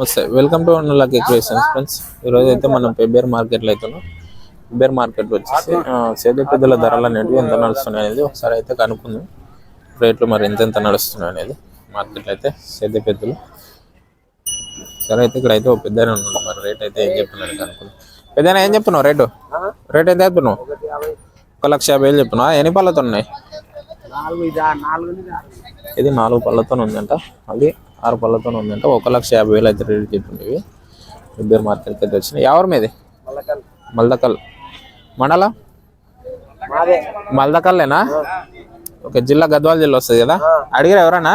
నమస్తే. Welcome to Lucky Creations friends ఈరోజు అయితే మనం పెబ్బేర్ మార్కెట్లో అవుతున్నాం పెబ్బేర్ మార్కెట్ వచ్చేసి సేద్య పెద్దల ధరలు అనేవి ఎంత నడుస్తున్నాయి అనేది ఒకసారి అయితే కనుక్కుందాం. రేట్లు మరి ఎంత ఎంత నడుస్తున్నాయి అనేది మార్కెట్లో అయితే సేద్య పెద్దలు. సరే అయితే ఇక్కడ అయితే ఒక పెద్ద ఉన్నాడు. మరి రేట్ అయితే ఏం చెప్తున్నాడు కనుక్కుందాం. పెద్దనా ఏం చెప్తున్నావు రేటు రేట్ ఎంత చెప్తున్నావు ఒక లక్ష యాభై వేలు చెప్తున్నావు ఎన్ని పళ్ళతో ఉన్నాయి? నాలుగు ఇదా నాలుగు ఇది నాలుగు పళ్ళతో ఉందంట. అది ఆరు పళ్ళతో ఉందంట. ఒక లక్ష యాభై వేలు అయితే రేట్ చెప్పింది ఇవి పెబ్బేర్ మార్కెట్కి అయితే వచ్చినాయి. ఎవరి మీది? మల్దకల్ మండల? మల్దకల్లేనా ఓకే జిల్లా గద్వాల జిల్లా వస్తుంది కదా? అడిగిరా ఎవరన్నా?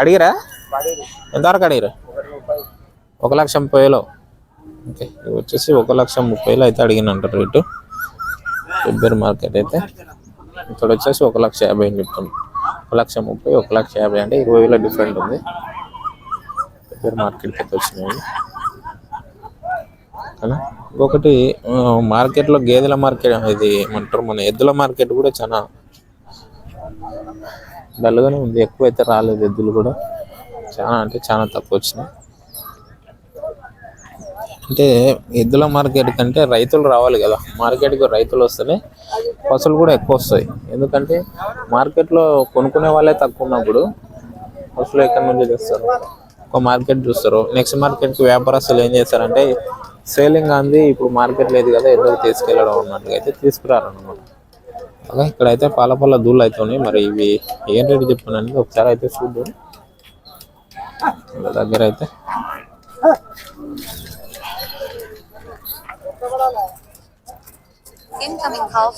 అడిగిరా? ఎంతవరకు అడిగిరా? ఒక లక్ష ముప్పై వేలు. ఓకే ఇవి వచ్చేసి ఒక లక్ష ముప్పై వేలు అయితే అడిగినంట రేటు. పెబ్బేర్ మార్కెట్ అయితే. ఇక్కడ వచ్చేసి ఒక లక్ష యాభై అని చెప్తుంది ఒక లక్ష ముప్పై ఒక లక్ష యాభై అంటే ఇరవై వేల డిఫరెంట్ ఉంది. పెబ్బేర్ మార్కెట్కి అయితే వచ్చినాయి. కదా ఇంకొకటి మార్కెట్లో గేదెల మార్కెట్ ఇది ఏమంటారు? మన ఎద్దుల మార్కెట్ కూడా చాలా డల్గానే ఉంది. ఎక్కువ అయితే రాలేదు ఎద్దులు కూడా. చాలా అంటే చాలా తక్కువ వచ్చినాయి. అంటే ఎద్దుల మార్కెట్ కంటే రైతులు రావాలి కదా. మార్కెట్కి రైతులు వస్తేనే పసులు కూడా ఎక్కువ వస్తాయి. ఎందుకంటే మార్కెట్లో కొనుక్కునే వాళ్ళే తక్కువ ఉన్నప్పుడు పసులు ఎక్కడి నుంచి తెస్తారు? ఒక మార్కెట్ చూస్తారు. నెక్స్ట్ మార్కెట్కి వ్యాపారస్తులు ఏం చేస్తారంటే సేలింగ్ అంది ఇప్పుడు మార్కెట్ లేదు కదా ఎందుకు తీసుకెళ్ళడం అన్నట్టుగా అయితే తీసుకురారు అనమాట అలాగే ఇక్కడైతే పాల పళ్ళ దూళ్ళు అయితే ఉన్నాయి. మరి ఇవి ఏం రేటు చెప్పానండి ఒకసారి అయితే చూద్దాం. దగ్గర అయితే. Incoming call.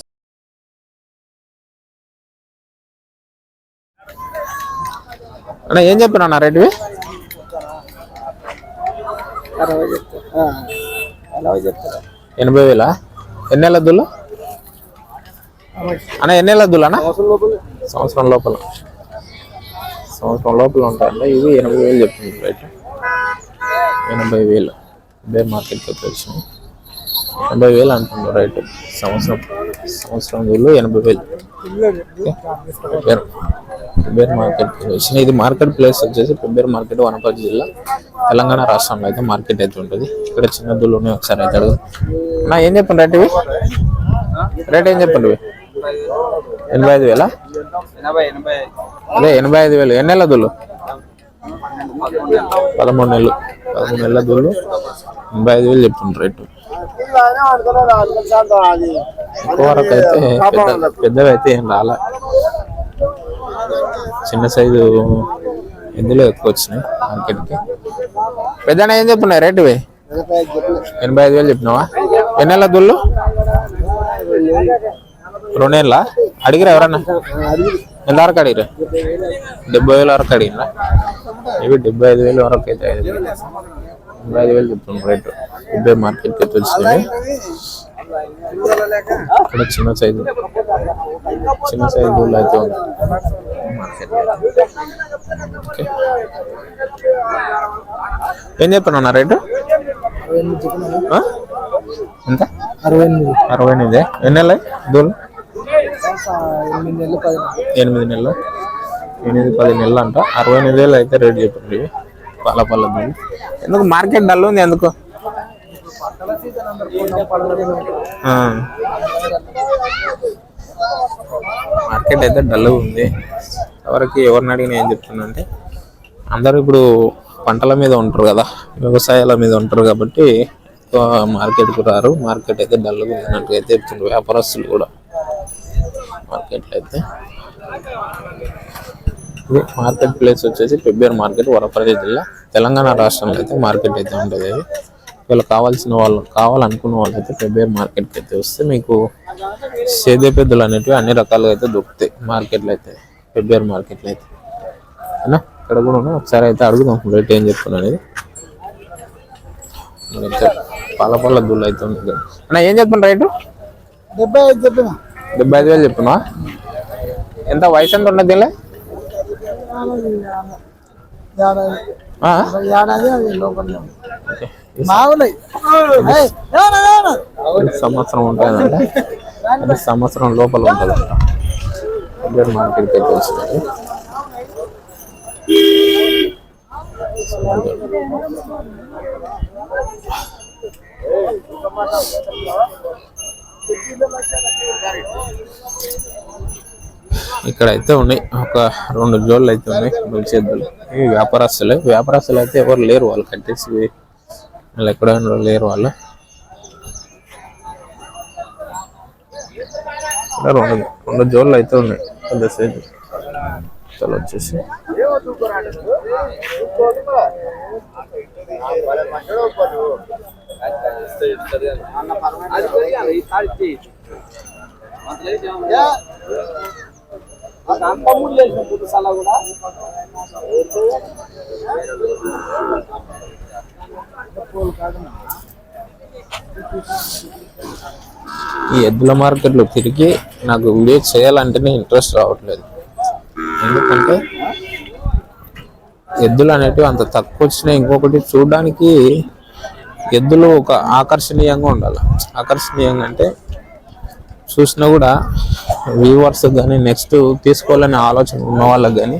అన్న ఏం చెప్పినా అన్న రేటువి? అరవై చెప్తా అరవై చెప్తారా. ఎనభై వేల? ఎన్ని దుల్లు అన్న ఎన్ని దుల్లు అన్న? సంవత్సరం లోపల. సంవత్సరం లోపల. ఉంటాయండి ఇవి ఎనభై వేలు చెప్తుంది రేట్ ఎనభై వేలు. బేర్ మార్కెట్కి వచ్చి వచ్చినాయి ఎనభై వేలు అంటుంది రేటు సంవత్సరం సంవత్సరం వేలు ఎనభై వేలు. పెబ్బేర్ మార్కెట్ వచ్చినాయి ఇది మార్కెట్ ప్లేస్ వచ్చేసి పెబ్బేర్ మార్కెట్ వనపర్తి జిల్లా. తెలంగాణ రాష్ట్రంలో అయితే మార్కెట్ అయితే ఉంటుంది. ఇక్కడ చిన్న దుళ్ళు ఒకసారి అయితే అడుగు నా ఏం చెప్పండి రేట్ ఇవి? రేట్ ఏం చెప్పండి ఇవి? ఎనభై ఐదు వేలా? అదే ఎనభై ఐదు వేలు. ఎన్ని నెలల దుళ్ళు? పదమూడు నెలలు. పదమూడు నెలల దూళ్ళు. ఎనభై ఐదు వేలు చెప్తుండ్రు రేటు. అది ఎక్కువ వరకు అయితే పెద్ద పెద్దవి అయితే ఏం రాలే. చిన్న సైజు ఇందులో ఎక్కువ వచ్చినాయి మార్కెట్కి. పెద్ద ఏం చెప్పున్నాయి రేటు ఎనభై ఐదు వేలు చెప్పినావా? ఎన్ని నెలల దుళ్ళు? రెండేళ్ళ అడిగిరా ఎవరన్నా? ఎంత వరకు అడిగిరా? డెబ్బై వేల వరకు అడిగినా ఇవి డెబ్బై ఐదు వేల వరకు అయితే డెబ్బై ఐదు వేలు చెప్తున్నాం రేటు. డెబ్బై మార్కెట్కి అయితే వచ్చినాయి. ఇక్కడ చిన్న సైజు. చిన్న సైజు అయితే ఉంది. ఏం చెప్తున్నా రేటు? ఎంత? అరవై ఎనిమిది. అరవై ఎనిమిది ఎన్ని నెలలు? దూలు ఎనిమిది నెలలు. ఎనిమిది పది నెలలు అంట. అరవై ఎనిమిది వేలు అయితే రేట్ చెప్పండి. ఇవి పాల పళ్ళ ఎందుకు? మార్కెట్ డల్ ఉంది ఎందుకు? మార్కెట్ అయితే డల్ ఉంది. ఎవరికి ఎవరిని అడిగినా ఏం చెప్తున్నా అంటే అందరూ ఇప్పుడు పంటల మీద ఉంటారు కదా వ్యవసాయాల మీద ఉంటారు కాబట్టి ఎక్కువ మార్కెట్కు రారు. మార్కెట్ అయితే డల్గా ఉందన్నట్టుగా అయితే చెప్తున్నారు వ్యాపారస్తులు కూడా. మార్కెట్లో అయితే. ఇది మార్కెట్ ప్లేస్ వచ్చేసి పెబ్బేర్ మార్కెట్ వరపల్లి జిల్లా. తెలంగాణ రాష్ట్రంలో అయితే మార్కెట్ అయితే ఉంటుంది వీళ్ళు కావాల్సిన వాళ్ళు కావాలనుకున్న వాళ్ళు అయితే పెబ్బేర్ మార్కెట్కి అయితే వస్తే మీకు సేదే పెద్దలు అనేటివి అన్ని రకాలుగా అయితే దొరుకుతాయి మార్కెట్లో అయితే పెబ్బేర్ మార్కెట్లో అయితే. ఓకేనా ఇక్కడ కూడా ఉన్నాయి ఒకసారి అయితే అడుగుదాం రేట్ ఏం చెప్తున్నా అనేది. పాల పళ్ళ దుళ్ళు అయితే ఉంది. అన్న ఏం చెప్తున్నా రేటు? డెబ్బై ఐదు చెప్పిన. డెబ్బై ఐదు వేలు చెప్తున్నా. ఎంత వయసు ఎంత ఉన్నది దీనిలో? ఏడాది లోపల. సంవత్సరం ఉంటుందంట అది సంవత్సరం లోపల ఉంటుందంట పెబ్బేర్ మార్కెట్కి ఇక్కడ అయితే ఉన్నాయి. ఒక రెండు జోళ్ళు అయితే ఉన్నాయి. ఇవి వ్యాపారస్తులే. వ్యాపారస్తులు అయితే ఎవరు లేరు. వాళ్ళు కట్టేసి వాళ్ళు ఎక్కడ లేరు వాళ్ళు. రెండు రెండు జోళ్ళు అయితే ఉన్నాయి. పెద్ద సైజు చాలా వచ్చేసి. కూడా ఈ ఎద్దుల మార్కెట్లో తిరిగి నాకు వీడియో చేయాలంటేనే ఇంట్రెస్ట్ రావట్లేదు. ఎందుకంటే ఎద్దులు అనేటివి అంత తక్కువ వచ్చినాయి ఇంకొకటి చూడడానికి ఎద్దులు ఒక ఆకర్షణీయంగా ఉండాలి. ఆకర్షణీయంగా అంటే చూసినా కూడా వ్యూవర్స్ కానీ నెక్స్ట్ తీసుకోవాలనే ఆలోచన ఉన్న వాళ్ళకి కానీ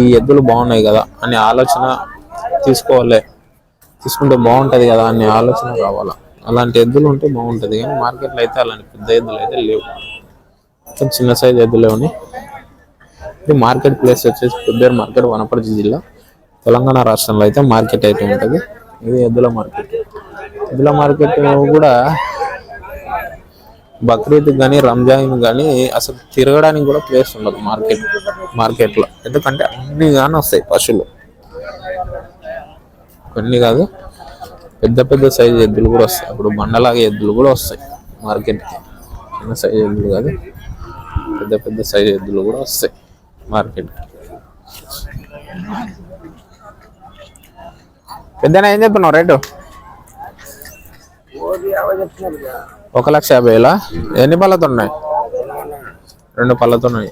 ఈ ఎద్దులు బాగున్నాయి కదా అనే ఆలోచన తీసుకోవాలి. తీసుకుంటే బాగుంటుంది కదా అనే ఆలోచన రావాలా? అలాంటి ఎద్దులు ఉంటే బాగుంటుంది కానీ మార్కెట్లో అయితే అలాంటి పెద్ద ఎద్దులు అయితే లేవు. మొత్తం చిన్న సైజ్ ఎద్దులే ఉన్నాయి. ఇది మార్కెట్ ప్లేస్ వచ్చేసి పెబ్బేరు మార్కెట్ వనపర్తి జిల్లా. తెలంగాణ రాష్ట్రంలో అయితే మార్కెట్ అయితే ఉంటుంది. ఇది ఎద్దుల మార్కెట్. ఎద్దుల మార్కెట్ కూడా బక్రీద్ కానీ రంజాన్ కానీ అసలు తిరగడానికి కూడా ప్లేస్ ఉండదు మార్కెట్ మార్కెట్లో. ఎందుకంటే అన్ని కానీ వస్తాయి పశువులు. కొన్ని కాదు. పెద్ద పెద్ద సైజు ఎద్దులు కూడా వస్తాయి. అప్పుడు బండలాగే ఎద్దులు కూడా వస్తాయి మార్కెట్కి చిన్న సైజు ఎద్దులు కాదు. పెద్ద పెద్ద సైజు ఎద్దులు కూడా వస్తాయి మార్కెట్కి పెద్దనా ఏం చెప్తున్నావు రేటు? ఒక లక్ష యాభై వేలా? ఎన్ని పళ్ళతో ఉన్నాయి? రెండు పళ్ళతో ఉన్నాయి.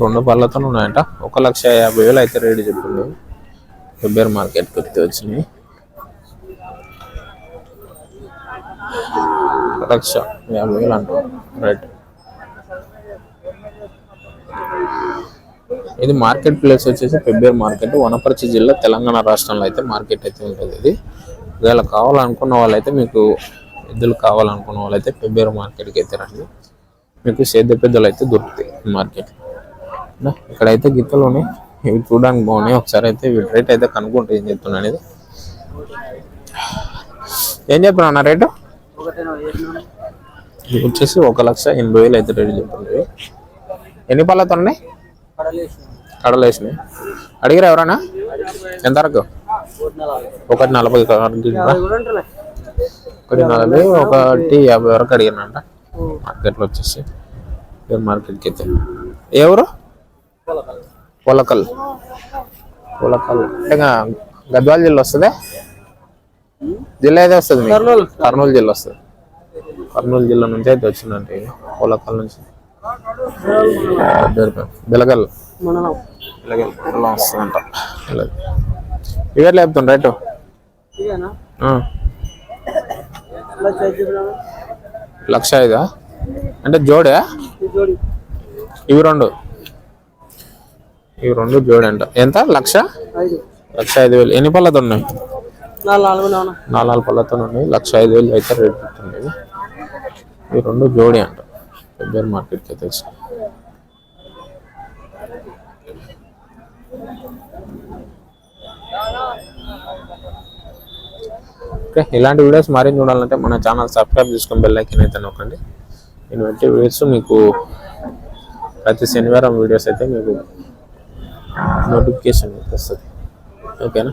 రెండు పళ్ళతో ఉన్నాయంట. ఒక లక్ష యాభై వేలు అయితే రేటు చెప్పింది ఫిబ్రవరి మార్కెట్ వచ్చి వచ్చినాయి. లక్ష యాభై వేలు అంటారు. రైట్ ఇది మార్కెట్ ప్లేస్ వచ్చేసి ఫిబ్రవరి మార్కెట్. వనపర్తి జిల్లా తెలంగాణ రాష్ట్రంలో అయితే మార్కెట్ అయితే ఉంటుంది ఇది. ఒకవేళ కావాలనుకున్న వాళ్ళైతే మీకు ఎద్దులు కావాలనుకున్న వాళ్ళైతే ఫిబ్రవరి మార్కెట్కి అయితే రండి. మీకు సేద్య పెద్దలు అయితే దొరుకుతాయి మార్కెట్. ఇక్కడైతే గిత్తలు ఉన్నాయి. ఇవి చూడడానికి బాగున్నాయి. ఒకసారి అయితే వీటి రేట్ అయితే కనుక్కుంటే ఏం చెప్తున్నా అనేది. ఏం చెప్పిన అన్న రేటు? ఇది వచ్చేసి ఒక లక్ష ఎనభై వేలు అయితే రేటు చెప్తుంది ఎన్ని పళ్ళతో ఉన్నాయి? కడలు వేసినాయి అడిగిరా ఎవరన్నా? ఎంతవరకు ఒకటి నలభై అడిగిందా? ఒకటి నలభై ఒకటి యాభై వరకు అడిగినంట మార్కెట్లో వచ్చేసి మార్కెట్కి అయితే. ఎవరు పొలకల్. పొలకల్. అంటే గద్వాల జిల్లా వస్తుందా? జిల్లా అయితే వస్తుంది? కర్నూలు. జిల్లా వస్తుంది. కర్నూలు జిల్లా నుంచి అయితే వచ్చిందంటే. పొలకల్ నుంచి. బిలగల్ వస్తుందంట. ఇవే లేపుతుంది రైట్. లక్ష ఐదా అంటే జోడే. ఇవి రెండు. ఇవి రెండు జోడి అంట ఎంత? లక్ష? లక్ష ఐదు వేలు. ఎన్ని పళ్ళతో ఉన్నాయి నాలుగు నాలుగు పళ్ళతో ఉన్నాయి లక్ష ఐదు వేలు అయితే రేట్ ఇవి. ఇవి రెండు జోడి అంట. పెద్దర్ మార్కెట్కి అయితే వచ్చి ఓకే ఇలాంటి వీడియోస్ మరిన్ని చూడాలంటే మన ఛానల్ సబ్స్క్రైబ్ చేసుకొని బెల్ ఐకన్ అయితే నొక్కండి. నేను పెట్టే వీడియోస్ మీకు ప్రతి శనివారం వీడియోస్ అయితే మీకు నోటిఫికేషన్ వస్తుంది. ఓకేనా?